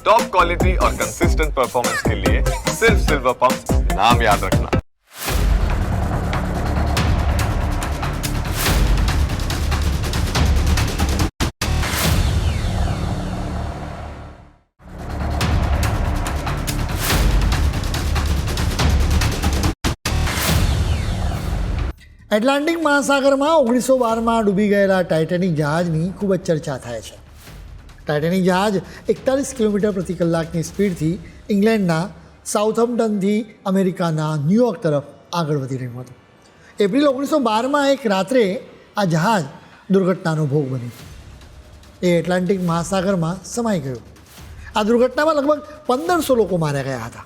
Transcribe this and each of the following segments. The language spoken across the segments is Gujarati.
टॉप क्वालिटी और कंसिस्टेंट परफॉर्मेंस के लिए सिर्फ सिल्वर पंप नाम याद रखना એટલાન્ટિક મહાસાગરમાં ઓગણીસો બારમાં ડૂબી ગયેલા ટાઇટેનિક જહાજની ખૂબ જ ચર્ચા થાય છે ટાઇટેનિક જહાજ એકતાલીસ કિલોમીટર પ્રતિ કલાકની સ્પીડથી ઇંગ્લેન્ડના સાઉથમ્પટનથી અમેરિકાના ન્યૂયોર્ક તરફ આગળ વધી રહ્યું હતું. એપ્રિલ ઓગણીસો બારમાં એક રાત્રે આ જહાજ દુર્ઘટનાનો ભોગ બન્યું. એ એટલાન્ટિક મહાસાગરમાં સમાઈ ગયું. આ દુર્ઘટનામાં લગભગ પંદરસો લોકો માર્યા ગયા હતા.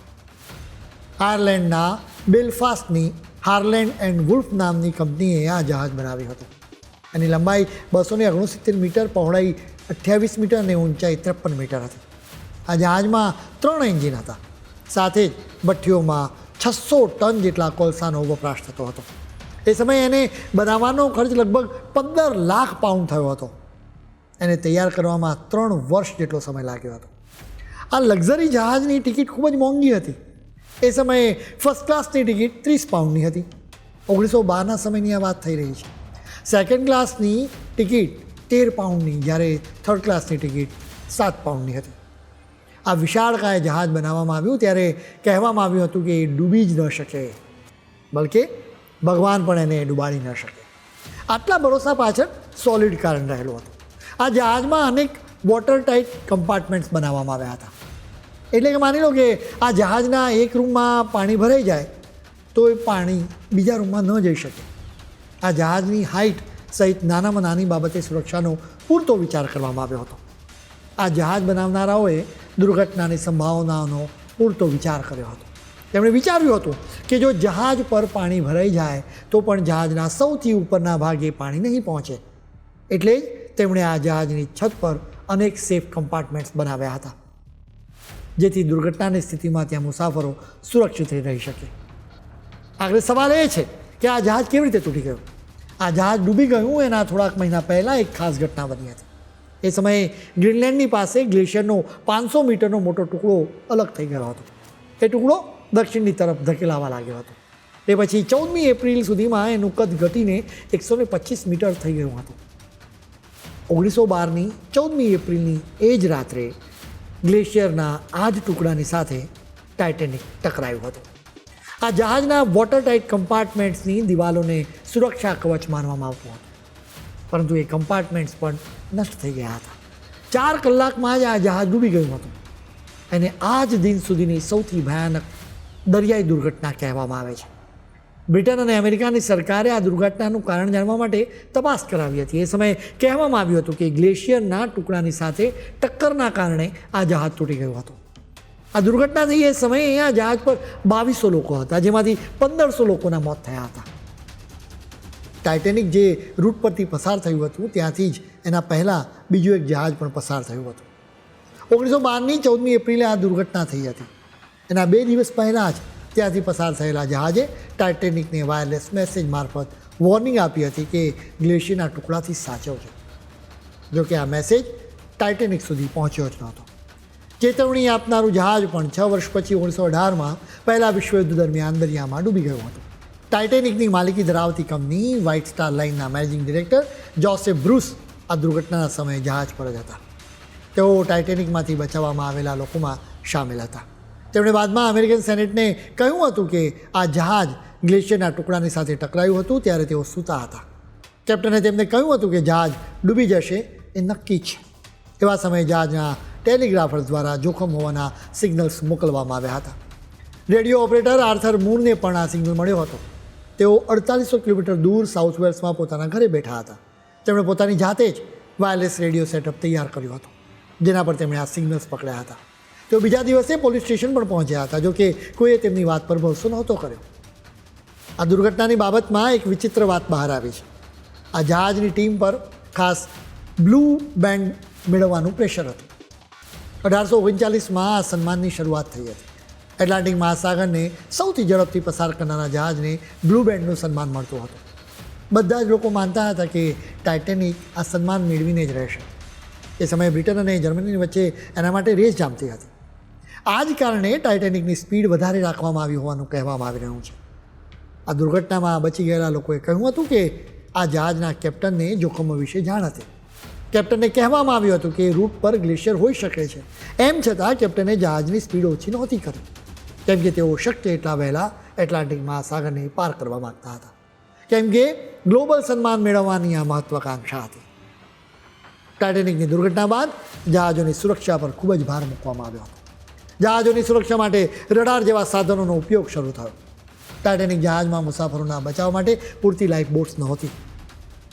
આયર્લેન્ડના બેલફાસ્ટની હાર્લેન્ડ એન્ડ વુલ્ફ નામની કંપનીએ આ જહાજ બનાવ્યું હતું. એની લંબાઈ બસો ને ઓગણસિત્તેર મીટર પહોળાઈ અઠ્યાવીસ મીટર અને ઊંચાઈ ત્રેપન મીટર હતી. આ જહાજમાં ત્રણ એન્જિન હતા. સાથે જ ભઠ્ઠીઓમાં છસો ટન જેટલા કોલસાનો વપરાશ થતો હતો. એ સમયે એને બનાવવાનો ખર્ચ લગભગ પંદર લાખ પાઉન્ડ થયો હતો. એને તૈયાર કરવામાં ત્રણ વર્ષ જેટલો સમય લાગ્યો હતો. આ લક્ઝરી જહાજની ટિકિટ ખૂબ જ મોંઘી હતી. એ સમયે ફર્સ્ટ ક્લાસની ટિકિટ ત્રીસ પાઉન્ડની હતી. ઓગણીસો બારના સમયની આ વાત થઈ રહી છે. સેકન્ડ ક્લાસની ટિકિટ તેર પાઉન્ડની જ્યારે થર્ડ ક્લાસની ટિકિટ સાત પાઉન્ડની હતી. આ વિશાળકાય જહાજ બનાવવામાં આવ્યું ત્યારે કહેવામાં આવ્યું હતું કે એ ડૂબી જ ન શકે, બલકે ભગવાન પણ એને ડૂબાડી ન શકે. આટલા ભરોસા પાછળ સોલિડ કારણ રહેલું હતું. આ જહાજમાં અનેક વોટર ટાઇટ કમ્પાર્ટમેન્ટ્સ બનાવવામાં આવ્યા હતા. એટલે કે માની લો કે આ જહાજના એક રૂમમાં પાણી ભરાઈ જાય, તો એ પાણી બીજા રૂમમાં ન જઈ શકે. આ જહાજની હાઇટ સહિત નાનામાં નાની બાબતે સુરક્ષાનો પૂરતો વિચાર કરવામાં આવ્યો હતો. આ જહાજ બનાવનારાઓએ દુર્ઘટનાની સંભાવનાઓનો પૂરતો વિચાર કર્યો હતો. તેમણે વિચાર્યું હતું કે જો જહાજ પર પાણી ભરાઈ જાય, તો પણ જહાજના સૌથી ઉપરના ભાગે પાણી નહીં પહોંચે. એટલે જ તેમણે આ જહાજની છત પર અનેક સેફ કમ્પાર્ટમેન્ટ્સ બનાવ્યા હતા, જેથી દુર્ઘટનાની સ્થિતિમાં ત્યાં મુસાફરો સુરક્ષિત રહી શકે. આગળ સવાલ એ છે કે આ જહાજ કેવી રીતે તૂટી ગયું? આ જહાજ ડૂબી ગયું, એના થોડાક મહિના પહેલાં એક ખાસ ઘટના બની હતી. એ સમયે ગ્રીનલેન્ડની પાસે ગ્લેશિયરનો પાંચસો મીટરનો મોટો ટુકડો અલગ થઈ ગયો હતો. એ ટુકડો દક્ષિણની તરફ ધકેલાવા લાગ્યો હતો. એ પછી ચૌદમી એપ્રિલ સુધીમાં એનું કદ ઘટીને એકસો ને પચીસ મીટર થઈ ગયું હતું. ઓગણીસો બારની ચૌદમી એપ્રિલની એ જ રાત્રે ગ્લેશિયરના આ જ ટુકડાની સાથે ટાઇટેનિક ટકરાયું હતું. આ જહાજના વોટર ટાઇટ કમ્પાર્ટમેન્ટ્સની દિવાલોને સુરક્ષા કવચ માનવામાં આવતું હતું. પરંતુ એ કમ્પાર્ટમેન્ટ્સ પણ નષ્ટ થઈ ગયા હતા. ચાર કલાકમાં જ આ જહાજ ડૂબી ગયું હતું. એને આ જ દિન સુધીની સૌથી ભયાનક દરિયાઈ દુર્ઘટના કહેવામાં આવે છે. બ્રિટન અને અમેરિકાની સરકારે આ દુર્ઘટનાનું કારણ જાણવા માટે તપાસ કરાવી હતી. એ સમયે કહેવામાં આવ્યું હતું કે ગ્લેશિયરના ટુકડાની સાથે ટક્કરના કારણે આ જહાજ તૂટી ગયું હતું. આ દુર્ઘટના થઈ એ સમયે અહીંયા જહાજ પર બાવીસો લોકો હતા, જેમાંથી પંદરસો લોકોના મોત થયા હતા. ટાઇટેનિક જે રૂટ પરથી પસાર થયું હતું, ત્યાંથી જ એના પહેલાં બીજું એક જહાજ પણ પસાર થયું હતું. ઓગણીસો બારની ચૌદમી એપ્રિલે આ દુર્ઘટના થઈ હતી. એના બે દિવસ પહેલાં જ ત્યાંથી પસાર થયેલા જહાજે ટાઇટેનિકને વાયરલેસ મેસેજ મારફત વોર્નિંગ આપી હતી કે ગ્લેશિયરના ટુકડાથી સાચવજો. જોકે આ મેસેજ ટાઇટેનિક સુધી પહોંચ્યો જ નહોતો. ચેતવણી આપનારું જહાજ પણ છ વર્ષ પછી ઓગણીસો અઢારમાં પહેલા વિશ્વયુદ્ધ દરમિયાન દરિયામાં ડૂબી ગયું હતું. ટાઇટેનિકની માલિકી ધરાવતી કંપની વ્હાઇટ સ્ટાર લાઇનના મેનેજિંગ ડિરેક્ટર જોસેફ બ્રુસ આ દુર્ઘટનાના સમયે જહાજ પર જ હતા. તેઓ ટાઇટેનિકમાંથી બચાવવામાં આવેલા લોકોમાં સામેલ હતા. તેમણે બાદમાં અમેરિકન સેનેટને કહ્યું હતું કે આ જહાજ ગ્લેશિયરના ટુકડાની સાથે ટકરાયું હતું ત્યારે તેઓ સૂતા હતા. કેપ્ટને તેમને કહ્યું હતું કે જહાજ ડૂબી જશે એ નક્કી છે. એવા સમયે જહાજના ટેલિગ્રાફર્સ દ્વારા જોખમ હોવાના સિગ્નલ્સ મોકલવામાં આવ્યા હતા. રેડિયો ઓપરેટર આર્થર મૂરને પણ આ સિગ્નલ મળ્યો હતો. તેઓ અડતાલીસો કિલોમીટર દૂર સાઉથ વેલ્સમાં પોતાના ઘરે બેઠા હતા. તેમણે પોતાની જાતે જ વાયરલેસ રેડિયો સેટઅપ તૈયાર કર્યો હતો, જેના પર તેમણે આ સિગ્નલ્સ પકડ્યા હતા. તેઓ બીજા દિવસે પોલીસ સ્ટેશન પણ પહોંચ્યા હતા, જો કે કોઈએ તેમની વાત પર ભરોસો નહોતો કર્યો. આ દુર્ઘટનાની બાબતમાં એક વિચિત્ર વાત બહાર આવી છે. આ જહાજની ટીમ પર ખાસ બ્લુ બેન્ડ મેળવવાનું પ્રેશર હતું. અઢારસો ઓગણચાલીસમાં આ સન્માનની શરૂઆત થઈ હતી. એટલાન્ટિક મહાસાગરને સૌથી ઝડપથી પસાર કરનારા જહાજને બ્લુ બેન્ડનું સન્માન મળતું હતું. બધા જ લોકો માનતા હતા કે ટાઇટેનિક આ સન્માન મેળવીને જ રહેશે. એ સમયે બ્રિટન અને જર્મનીની વચ્ચે એના માટે રેસ જામતી હતી. આ જ કારણે ટાઇટેનિકની સ્પીડ વધારે રાખવામાં આવી હોવાનું કહેવામાં આવી રહ્યું છે. આ દુર્ઘટનામાં બચી ગયેલા લોકોએ કહ્યું હતું કે આ જહાજના કેપ્ટનને જોખમો વિશે જાણ હતી. કેપ્ટનને કહેવામાં આવ્યું હતું કે રૂટ પર ગ્લેશિયર હોઈ શકે છે. એમ છતાં કેપ્ટને જહાજની સ્પીડ ઓછી નહોતી કરી. કેમ કે તેઓ શક્ય એટલા વહેલા એટલાન્ટિક મહાસાગરને પાર કરવા માંગતા હતા. કેમ કે ગ્લોબલ સન્માન મેળવવાની આ મહત્વાકાંક્ષા હતી. ટાઇટેનિકની દુર્ઘટના બાદ જહાજોની સુરક્ષા પર ખૂબ જ ભાર મૂકવામાં આવ્યો હતો. જહાજોની સુરક્ષા માટે રડાર જેવા સાધનોનો ઉપયોગ શરૂ થયો. ટાઇટેનિક જહાજમાં મુસાફરોના બચાવ માટે પૂરતી લાઈફ બોટ્સ નહોતી.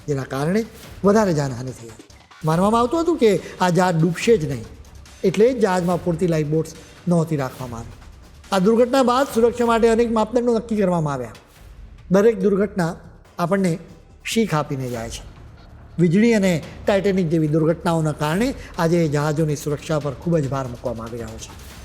જેના કારણે વધારે જાનહાનિ થઈ હતી. માનવામાં આવતું હતું કે આ જહાજ ડૂબશે જ નહીં. એટલે જ જહાજમાં પૂરતી લાઈફ બોટ્સ નહોતી રાખવામાં આવી. આ દુર્ઘટના બાદ સુરક્ષા માટે અનેક માપદંડો નક્કી કરવામાં આવ્યા. દરેક દુર્ઘટના આપણને શીખ આપીને જાય છે. વીજળી અને ટાઇટેનિક જેવી દુર્ઘટનાઓના કારણે આજે જહાજોની સુરક્ષા પર ખૂબ જ ભાર મૂકવામાં આવી રહ્યો છે.